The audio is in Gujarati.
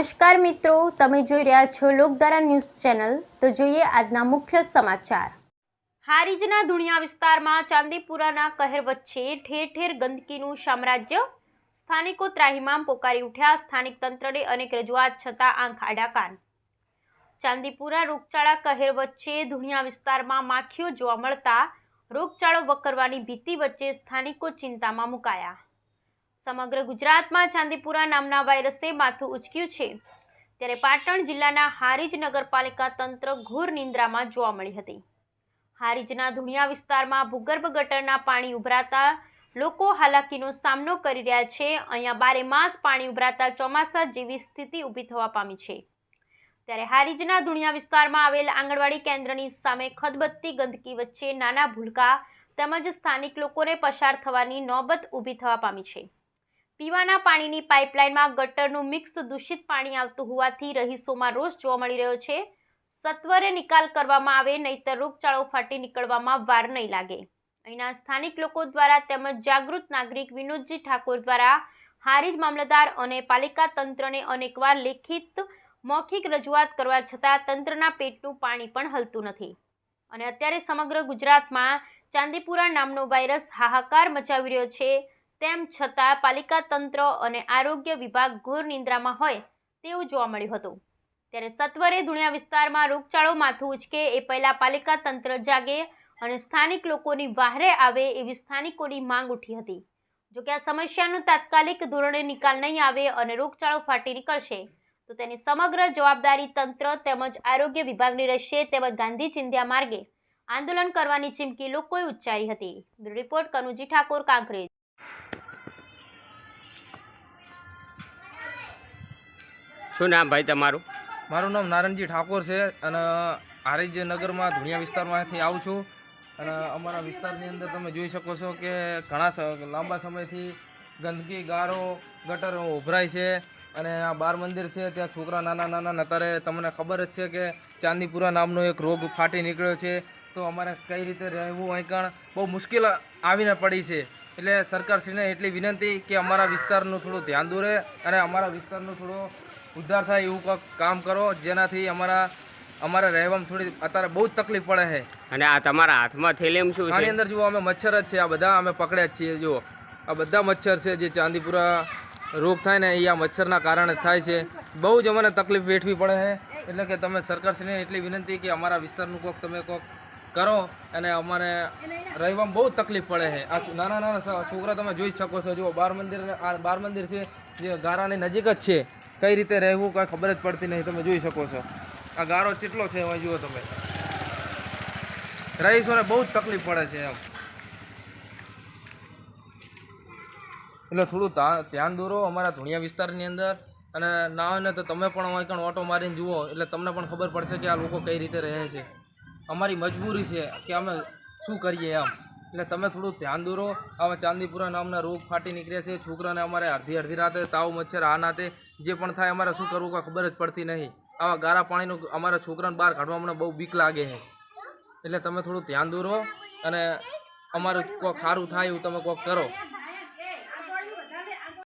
નમસ્કાર મિત્રો, તમે જોઈ રહ્યા છો લોકધારા ન્યૂઝ ચેનલ. તો જોઈએ આજના મુખ્ય સમાચાર. હારીજના ધુણિયા વિસ્તારમાં ચાંદીપુરાના કહેર વચ્ચે ઠેર ઠેર ગંદકીનું સામ્રાજ્ય સ્થાનિકો ત્રાહિમામ પોકારી ઉઠ્યા. સ્થાનિક તંત્રને અનેક રજૂઆત છતાં આંખ આડા કાન. ચાંદીપુરા રોગચાળા કહેર વચ્ચે ધુણિયા વિસ્તારમાં માખીઓ જોવા મળતા રોગચાળો વકરવાની ભીતિ વચ્ચે સ્થાનિકો ચિંતામાં મુકાયા. સમગ્ર ગુજરાતમાં ચાંદીપુરા નામના વાયરસે માથું ઉચક્યું છે. ત્યારે પાટણ જિલ્લાના હારીજ નગરપાલિકા તંત્ર ઘોર નિંદ્રામાં જોવા મળી હતી. હારીજના ધુણિયા વિસ્તારમાં ભૂગર્ભ ગટરના પાણી ઉભરાતા લોકો હાલાકીનો સામનો કરી રહ્યા છે. અહીંયા બારે માસ પાણી ઉભરાતા ચોમાસા જેવી સ્થિતિ ઊભી થવા પામી છે. ત્યારે હારીજના ધુણિયા વિસ્તારમાં આવેલ આંગણવાડી કેન્દ્રની સામે ખદબત્તી ગંદકી વચ્ચે નાના ભૂલકા તેમજ સ્થાનિક લોકોને પસાર થવાની નોબત ઊભી થવા પામી છે. પીવાના પાણીની પાઇપલાઇનમાં ગટરનું મિક્સ દૂષિત પાણી આવતું હોવાથી રહીશોમાં રોષ જોવા મળી રહ્યો છે. સત્વરે નિકાલ કરવામાં આવે, નહીતર રોગચાળો ફાટી નીકળવામાં વાર નહીં લાગે. અહીંના સ્થાનિક લોકો દ્વારા તેમજ જાગૃત નાગરિક વિનોદજી ઠાકોર દ્વારા હારીજ મામલતદાર અને પાલિકા તંત્રને અનેકવાર લેખિત મૌખિક રજૂઆત કરવા છતાં તંત્રના પેટનું પાણી પણ હલતું નથી. અને અત્યારે સમગ્ર ગુજરાતમાં ચાંદીપુરા નામનો વાયરસ હાહાકાર મચાવી રહ્યો છે. તેમ છતાં પાલિકા તંત્ર અને આરોગ્ય વિભાગ ઘોર નિંદ્રામાં હોય તેવું જોવા મળ્યું હતું. ત્યારે સત્વરે ધુણિયા વિસ્તારમાં રોગચાળો માથું ઉચકે એ પહેલા પાલિકા તંત્ર જાગે અને સ્થાનિક લોકોની વાહરે આવે એવી સ્થાનિકોની માંગ ઉઠી હતી. જોકે આ સમસ્યાનો તાત્કાલિક ધોરણે નિકાલ નહીં આવે અને રોગચાળો ફાટી નીકળશે, તો તેની સમગ્ર જવાબદારી તંત્ર તેમજ આરોગ્ય વિભાગની રહેશે તેમજ ગાંધી ચિંધ્યા માર્ગે આંદોલન કરવાની ચીમકી લોકોએ ઉચ્ચારી હતી. રિપોર્ટ કનુજી ઠાકોર, કાંકરેજ. શું નામ ભાઈ તમારું? મારું નામ નારણજી ઠાકોર છે અને હારીજ નગરમાં ધુણિયા વિસ્તારમાંથી આવું છું. અને અમારા વિસ્તારની અંદર તમે જોઈ શકો છો કે ઘણા લાંબા સમયથી ગંદકી, ગારો, ગટરો ઉભરાય છે. અને આ બાર મંદિર છે, ત્યાં છોકરા નાના નાના અત્યારે તમને ખબર જ છે કે ચાંદીપુરા નામનો એક રોગ ફાટી નીકળ્યો છે. તો અમારે કઈ રીતે રહેવું અહીં બહુ મુશ્કેલ આવીને પડી છે. એટલે સરકારશ્રીને એટલી વિનંતી કે અમારા વિસ્તારનું થોડું ધ્યાન દોરે અને અમારા વિસ્તારનું થોડો ઉદ્ધાર થાય એવું કંઈક કામ કરો જેનાથી અમારા અમારે રહેવામાં થોડી અત્યારે બહુ જ તકલીફ પડે છે. અને આ તમારા હાથમાં થેલીમ શું આની અંદર જુઓ અમે મચ્છર જ છે આ બધા અમે પકડ્યા જ છીએ જુઓ. આ બધા મચ્છર છે જે ચાંદીપુરા રોગ થાય ને એ આ મચ્છરના કારણે થાય છે. બહુ જ અમને તકલીફ વેઠવી પડે છે. એટલે કે તમે સરકારશ્રીને એટલી વિનંતી કે અમારા વિસ્તારનું કોક તમે કોક કરો અને અમારે રહેવામાં બહુ તકલીફ પડે છે. આ નાના નાના છોકરા તમે જોઈ શકો છો. જુઓ બાર મંદિર આ બાર મંદિર છે જે ગારાની નજીક જ છે. કઈ રીતે રહેવું, કાંઈ ખબર જ પડતી નહીં. તમે જોઈ શકો છો. આ ગારો કેટલો છે, એમાં જુઓ તમે. રહીશોને બહુ જ તકલીફ પડે છે એમ. એટલે થોડું ધ્યાન દોરો અમારા ધુણિયા વિસ્તારની અંદર. અને ના હોય ને તો તમે પણ અમારી કણ ઓટો મારીને જુઓ. એટલે તમને પણ ખબર પડશે કે આ લોકો કઈ રીતે રહે છે. અમારી મજબૂરી છે કે અમે શું કરીએ એમ. એટલે તમે થોડું ધ્યાન દોરો. આવા ચાંદીપુરા નામના રોગ ફાટી નીકળ્યા છે. છોકરાને અમારે અડધી અડધી રાતે તાવ, મચ્છર, આ નાતે જે પણ થાય અમારે શું કરવું કાંઈ ખબર જ પડતી નહીં. આવા ગારા પાણીનું અમારા છોકરાને બહાર કાઢવા મને બહુ બીક લાગે છે. એટલે તમે થોડું ધ્યાન દોરો અને અમારું કોઈક સારું થાય એવું તમે કોઈક કરો.